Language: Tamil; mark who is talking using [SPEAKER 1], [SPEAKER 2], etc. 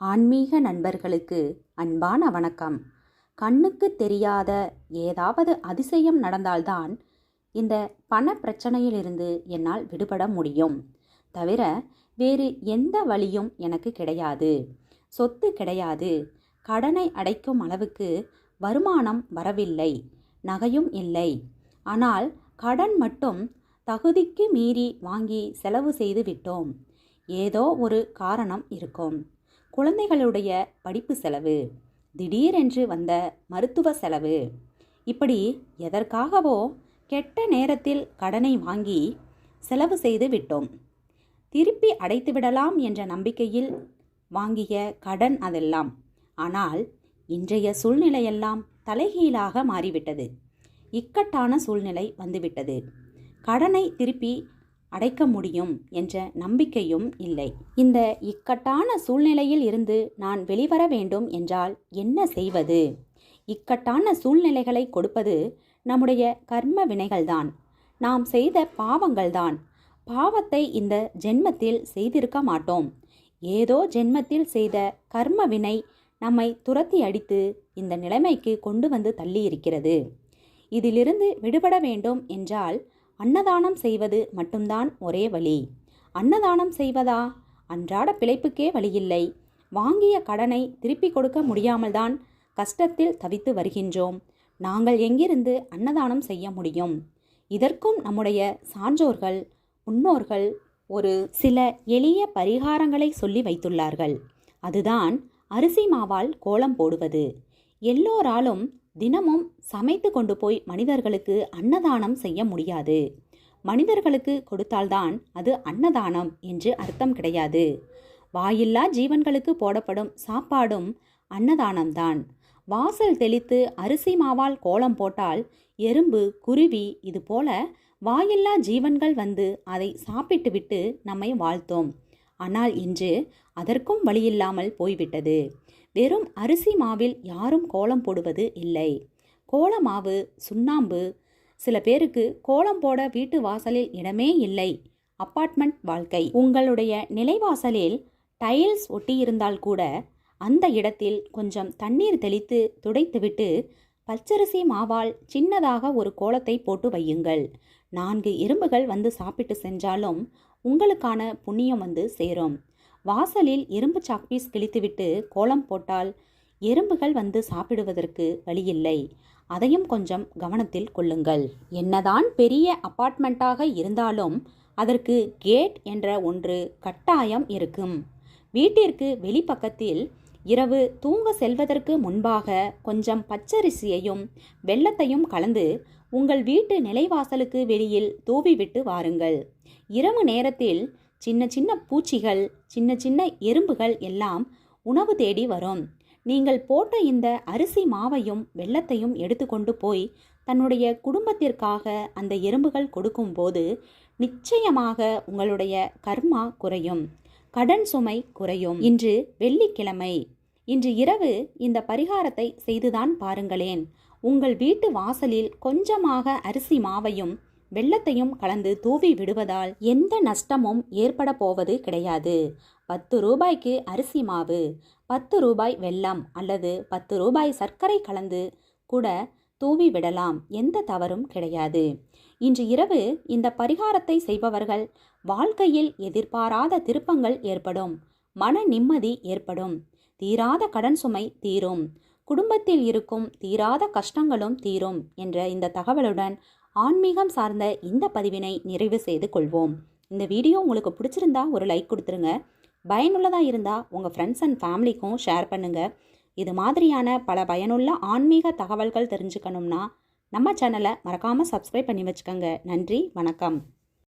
[SPEAKER 1] ஆன்மீக நண்பர்களுக்கு அன்பான வணக்கம். கண்ணுக்கு தெரியாத ஏதாவது அதிசயம் நடந்தால்தான் இந்த பண பிரச்சனையிலிருந்து என்னால் விடுபட முடியும். தவிர வேறு எந்த வழியும் எனக்கு கிடையாது. சொத்து கிடையாது. கடனை அடைக்கும் அளவுக்கு வருமானம் வரவில்லை. நகையும் இல்லை. ஆனால் கடன் மட்டும் தகுதிக்கு மீறி வாங்கி செலவு செய்து விட்டோம். ஏதோ ஒரு காரணம் இருக்கும். குழந்தைகளுடைய படிப்பு செலவு. திடீரென்று வந்த மருத்துவ செலவு. இப்படி எதற்காகவோ கெட்ட நேரத்தில் கடனை வாங்கி செலவு செய்து விட்டோம். திருப்பி அடைத்து விடலாம் என்ற நம்பிக்கையில் வாங்கிய கடன் அதெல்லாம். ஆனால் இன்றைய சூழ்நிலையெல்லாம் தலைகீழாக மாறிவிட்டது. இக்கட்டான சூழ்நிலை வந்துவிட்டது. கடனை திருப்பி அடைக்க முடியும் என்ற நம்பிக்கையும் இல்லை. இந்த இக்கட்டான சூழ்நிலையில் இருந்து நான் வெளிவர வேண்டும் என்றால் என்ன செய்வது? இக்கட்டான சூழ்நிலைகளை கொடுப்பது நம்முடைய கர்ம வினைகள்தான். நாம் செய்த பாவங்கள்தான். பாவத்தை இந்த ஜென்மத்தில் செய்திருக்க மாட்டோம். ஏதோ ஜென்மத்தில் செய்த கர்ம வினை நம்மை துரத்தி அடித்து இந்த நிலைமைக்கு கொண்டு வந்து தள்ளி இருக்கிறது இதிலிருந்து விடுபட வேண்டும் என்றால் அன்னதானம் செய்வது மட்டும்தான் ஒரே வழி. அன்னதானம் செய்வதா? அன்றாட பிழைப்புக்கே வழியில்லை. வாங்கிய கடனை திருப்பி கொடுக்க முடியாமல்தான் கஷ்டத்தில் தவித்து வருகின்றோம். நாங்கள் எங்கிருந்து அன்னதானம் செய்ய முடியும்? இதற்கும் நம்முடைய சான்றோர்கள் முன்னோர்கள் ஒரு சில எளிய பரிகாரங்களை சொல்லி வைத்துள்ளார்கள். அதுதான் அரிசி மாவால் கோலம் போடுவது. எல்லோராலும் தினமும் சமைத்து கொண்டு போய் மனிதர்களுக்கு அன்னதானம் செய்ய முடியாது. மனிதர்களுக்கு கொடுத்தால்தான் அது அன்னதானம் என்று அர்த்தம் கிடையாது. வாயில்லா ஜீவன்களுக்கு போடப்படும் சாப்பாடும் அன்னதானம்தான். வாசல் தெளித்து அரிசி மாவால் கோலம் போட்டால் எறும்பு குருவி இது போல வாயில்லா ஜீவன்கள் வந்து அதை சாப்பிட்டுவிட்டு நம்மை வாழ்த்தோம். ஆனால் இன்று அதற்கும் வழியில்லாமல் போய்விட்டது. வெறும் அரிசி மாவில் யாரும் கோலம் போடுவது இல்லை. கோல மாவு சுண்ணாம்பு சில பேருக்கு கோலம் போட வீட்டு வாசலில் இடமே இல்லை. அப்பார்ட்மெண்ட் வாழ்க்கை. உங்களுடைய நிலைவாசலில் டைல்ஸ் ஒட்டியிருந்தால் கூட அந்த இடத்தில் கொஞ்சம் தண்ணீர் தெளித்து துடைத்துவிட்டு பச்சரிசி மாவால் சின்னதாக ஒரு கோலத்தை போட்டு வையுங்கள். நான்கு எறும்புகள் வந்து சாப்பிட்டு சென்றாலும் உங்களுக்கான புண்ணியம் வந்து சேரும். வாசலில் எறும்பு சாக்பீஸ் கிழித்துவிட்டு கோலம் போட்டால் எறும்புகள் வந்து சாப்பிடுவதற்கு வழியில்லை. அதையும் கொஞ்சம் கவனத்தில் கொள்ளுங்கள். என்னதான் பெரிய அப்பார்ட்மெண்ட்டாக இருந்தாலும் அதற்கு கேட் என்ற ஒன்று கட்டாயம் இருக்கும். வீட்டிற்கு வெளிப்பக்கத்தில் இரவு தூங்க செல்வதற்கு முன்பாக கொஞ்சம் பச்சரிசியையும் வெள்ளத்தையும் கலந்து உங்கள் வீட்டு நிலைவாசலுக்கு வெளியில் தூவிவிட்டு வாருங்கள். இரவு நேரத்தில் சின்ன சின்ன பூச்சிகள் சின்ன சின்ன எறும்புகள் எல்லாம் உணவு தேடி வரும். நீங்கள் போட்ட இந்த அரிசி மாவையும் வெள்ளத்தையும் எடுத்துக்கொண்டு போய் தன்னுடைய குடும்பத்திற்காக அந்த எறும்புகள் கொடுக்கும்போது நிச்சயமாக உங்களுடைய கர்மா குறையும் கடன் சுமை குறையும். இன்று வெள்ளிக்கிழமை. இன்று இரவு இந்த பரிகாரத்தை செய்துதான் பாருங்களேன். உங்கள் வீட்டு வாசலில் கொஞ்சமாக அரிசி மாவையும் வெள்ளத்தையும் கலந்து தூவி விடுவதால் எந்த நஷ்டமும் ஏற்பட போவது கிடையாது. பத்து ரூபாய்க்கு அரிசி மாவு பத்து ரூபாய் வெல்லம் அல்லது பத்து ரூபாய் சர்க்கரை கலந்து கூட தூவி விடலாம். எந்த தவறும் கிடையாது. இன்று இரவு இந்த பரிகாரத்தை செய்பவர்கள் வாழ்க்கையில் எதிர்பாராத திருப்பங்கள் ஏற்படும் மன நிம்மதி ஏற்படும். தீராத கடன் சுமை தீரும். குடும்பத்தில் இருக்கும் தீராத கஷ்டங்களும் தீரும் என்ற இந்த தகவலுடன் ஆன்மீகம் சார்ந்த இந்த பதிவினை நிறைவு செய்து கொள்வோம். இந்த வீடியோ உங்களுக்கு பிடிச்சிருந்தா ஒரு லைக் கொடுத்துருங்க. பயனுள்ளதாக இருந்தால் உங்கள் ஃப்ரெண்ட்ஸ் அண்ட் ஃபேமிலிக்கும் ஷேர் பண்ணுங்கள் இது மாதிரியான பல பயனுள்ள ஆன்மீக தகவல்கள் தெரிஞ்சுக்கணும்னா நம்ம சேனலை மறக்காமல் சப்ஸ்கிரைப் பண்ணி வச்சுக்கோங்க. நன்றி வணக்கம்.